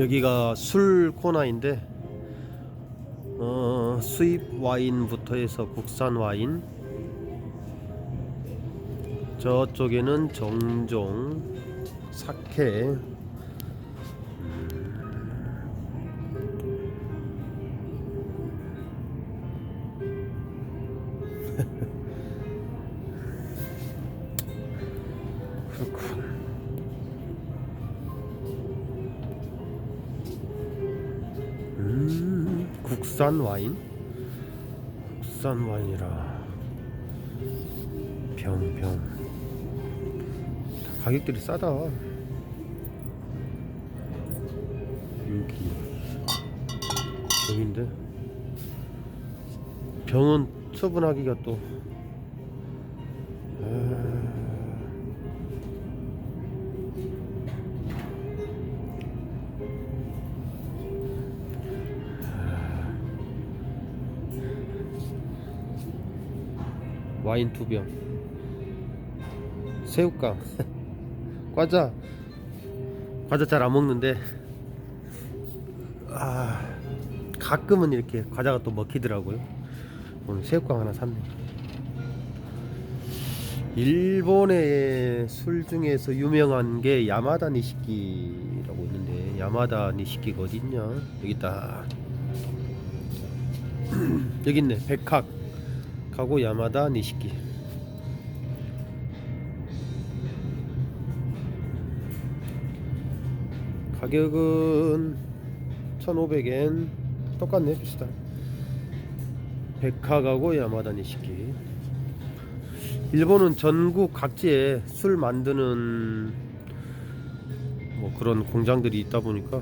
여기가 술 코너인데 어, 수입 와인부터 해서 국산 와인. 저쪽에는 정종 사케. 그렇군 국산 와인? 국산 와인이라 병, 병. 가격들이 싸다. 여기 병인데 병은 처분하기가 또 아... 와인 두 병. 새우깡. 과자. 과자 잘 안 먹는데. 아, 가끔은 이렇게 과자가 또 먹히더라고요. 오늘 새우깡 하나 샀네. 일본의 술 중에서 유명한 게 야마다 니시키라고 있는데 야마다 니시키가 어디 있냐? 여기 있다. 여기 있네. 백학. 가고 야마다 니시키. 가격은 1500엔 똑같네 비슷한. 백화가고 야마다 니시키. 일본은 전국 각지에 술 만드는 뭐 그런 공장들이 있다 보니까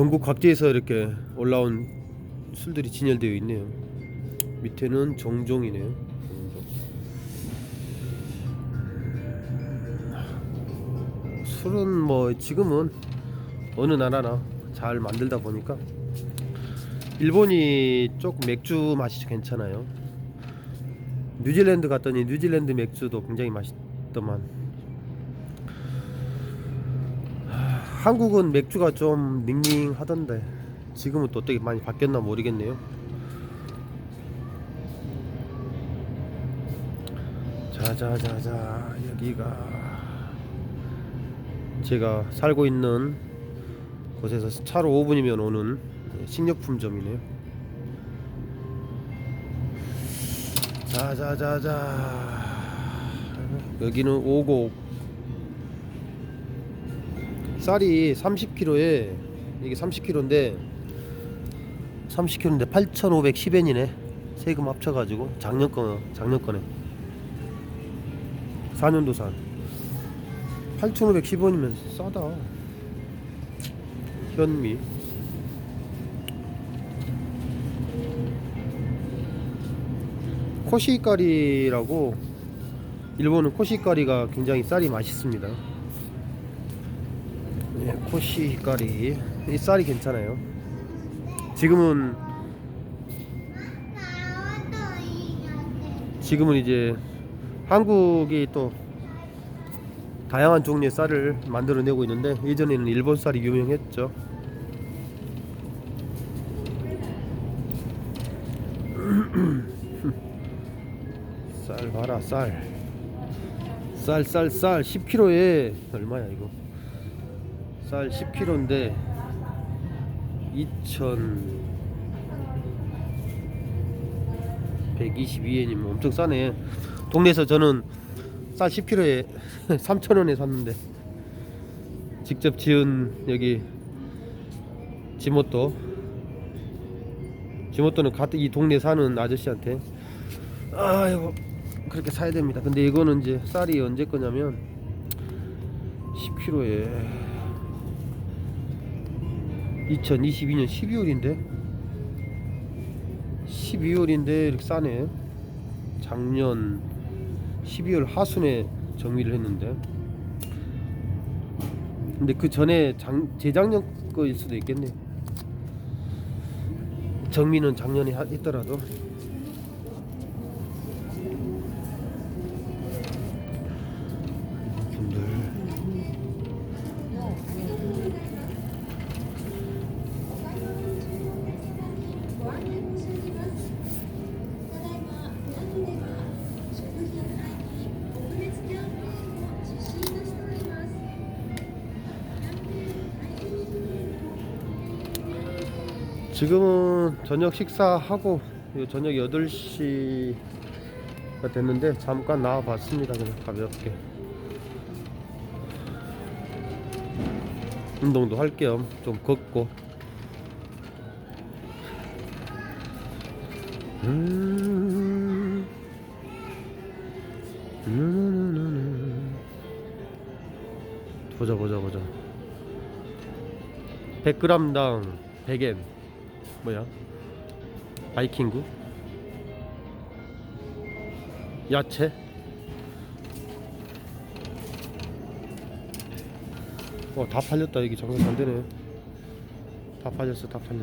전국 각지에서 이렇게 올라온 술들이 진열되어 있네요. 밑에는 정종이네요. 정종. 술은 뭐 지금은 어느 나라나 잘 만들다 보니까 일본이 조금 맥주 맛이 괜찮아요. 뉴질랜드 갔더니 뉴질랜드 맥주도 굉장히 맛있더만 한국은 맥주가 좀 닝닝하던데 지금은 또 어떻게 많이 바뀌었나 모르겠네요. 자자자자 여기가 제가 살고 있는 곳에서 차로 5분이면 오는 식료품점이네요. 자자자자 여기는 오곡 쌀이 30kg에 이게 30kg인데 30kg인데 8,510엔이네. 세금 합쳐가지고 작년 거 작년 거네. 4년도 산. 8,510원이면 싸다. 현미. 코시까리라고 일본은 코시까리가 굉장히 쌀이 맛있습니다 예, 코시까리. 이 쌀이 괜찮아요. 지금은 지금은 이제 한국이 또 다양한 종류의 쌀을 만들어내고 있는데 예전에는 일본 쌀이 유명했죠. 쌀 봐라 쌀. 쌀 쌀 쌀. 10kg에 얼마야 이거 쌀 10kg인데 2,122엔이면 엄청 싸네. 동네에서 저는 쌀 10kg에 3,000원에 샀는데 직접 지은 여기 지모토 지모토는 같은 이 동네 사는 아저씨한테 아이고 그렇게 사야 됩니다. 근데 이거는 이제 쌀이 언제 거냐면 10kg에 2022년 12월인데? 12월인데 이렇게 싸네. 작년 12월 하순에 정리를 했는데. 근데 그 전에 장, 재작년 거일 수도 있겠네. 정리는 작년에 하- 했더라도 지금은 저녁 식사하고 요 저녁 8시가 됐는데 잠깐 나와 봤습니다 그냥 가볍게 운동도 할 겸 좀 걷고 음. 음. 보자 보자 보자 100g당 100엔 뭐야? 바이킹구? 야채? 와다 팔렸다 여기. 장사 안 되네. 다 팔렸어 다 팔려